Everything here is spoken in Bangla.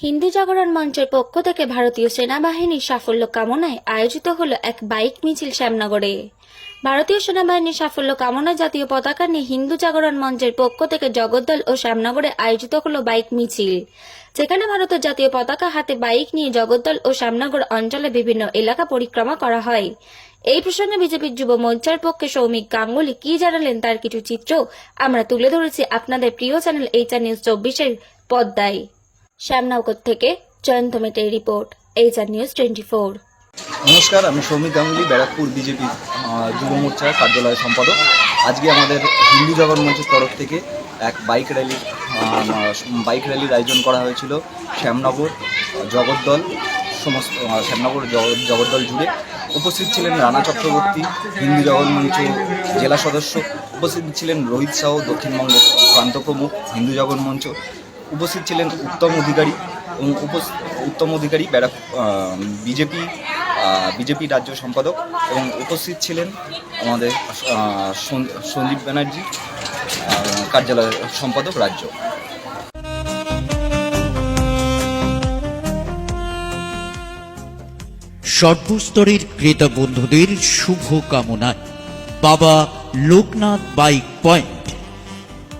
হিন্দু জাগরণ মঞ্চের পক্ষ থেকে ভারতীয় সেনাবাহিনীর সাফল্য কামনায় আয়োজিত হলো এক বাইক মিছিল শ্যামনগরে। ভারতীয় সেনাবাহিনীর সাফল্য কামনায় জাতীয় পতাকা নিয়ে হিন্দু জাগরণ মঞ্চের পক্ষ থেকে জগদ্দল ও শ্যামনগরে আয়োজিত হলো বাইক মিছিল। যেখানে ভারতের জাতীয় পতাকা হাতে বাইক নিয়ে জগদ্দল ও শ্যামনগর অঞ্চলে বিভিন্ন এলাকা পরিক্রমা করা হয়। এই প্রসঙ্গে বিজেপির যুব মোর্চার পক্ষে সৌমিক গাঙ্গুলি কি জানালেন তার কিছু চিত্র আমরা তুলে ধরেছি আপনাদের প্রিয় চ্যানেল এইচআর নিউজ চব্বিশের পদ্মায় শ্যামনগর থেকে Jayanta মেটের report HR news twenty four. নমস্কার, আমি সৌমিক গাঙ্গুলি, ব্যারাকপুর বিজেপি যুব মোর্চার কার্যালয় সম্পাদক। আজকে আমাদের হিন্দু জগৎ মঞ্চের তরফ থেকে এক বাইক র্যালি বাইক র্যালির আয়োজন করা হয়েছিল শ্যামনগর জগদ্দল সমস্ত শ্যামনগর জগদ্দল জুড়ে। উপস্থিত ছিলেন রানা চক্রবর্তী, হিন্দু জগৎ মঞ্চ জেলা সদস্য। উপস্থিত ছিলেন রোহিত সাহ, দক্ষিণবঙ্গ প্রান্ত প্রমুখ হিন্দু জগৎ মঞ্চ উপস্থিত ছিলেন উত্তম অধিকারী এবং উত্তম অধিকারী ব্যারাক বিজেপি বিজেপি রাজ্য সম্পাদক এবং উপস্থিত ছিলেন আমাদের সন্দীপ ব্যানার্জি আহ, কার্যালয় সম্পাদক রাজ্য। সর্বস্তরের ক্রেতা বন্ধুদের শুভ কামনায় বাবা লোকনাথ বাইক পয়েন্ট